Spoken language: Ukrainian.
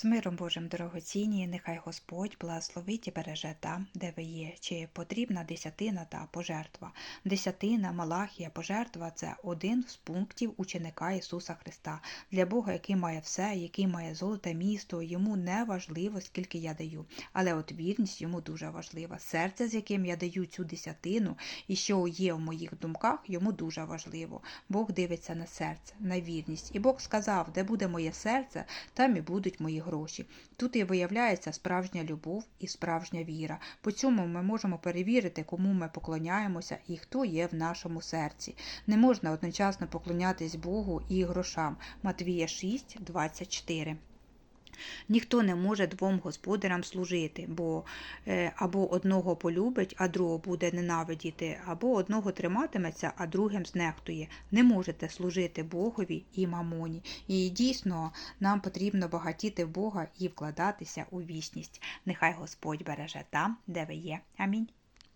З миром Божим дорогоцінні, нехай Господь благословить і береже там, де ви є, чи потрібна десятина та пожертва. Десятина, Малахія, пожертва це один з пунктів ученика Ісуса Христа. Для Бога, який має все, який має золоте місто, йому не важливо, скільки я даю. Але от вірність йому дуже важлива. Серце, з яким я даю цю десятину, і що є в моїх думках, йому дуже важливо. Бог дивиться на серце, на вірність. І Бог сказав, де буде моє серце, там і будуть мої гроші. Тут і виявляється справжня любов і справжня віра. По цьому ми можемо перевірити, кому ми поклоняємося і хто є в нашому серці. Не можна одночасно поклонятись Богу і грошам. Матвія 6, 24. Ніхто не може двом господарям служити, бо е, або одного полюбить, а другого буде ненавидіти, або одного триматиметься, а другим знехтує. Не можете служити Богові і мамоні. І дійсно нам потрібно багатіти Бога і вкладатися у вічність. Нехай Господь береже там, де ви є. Амінь.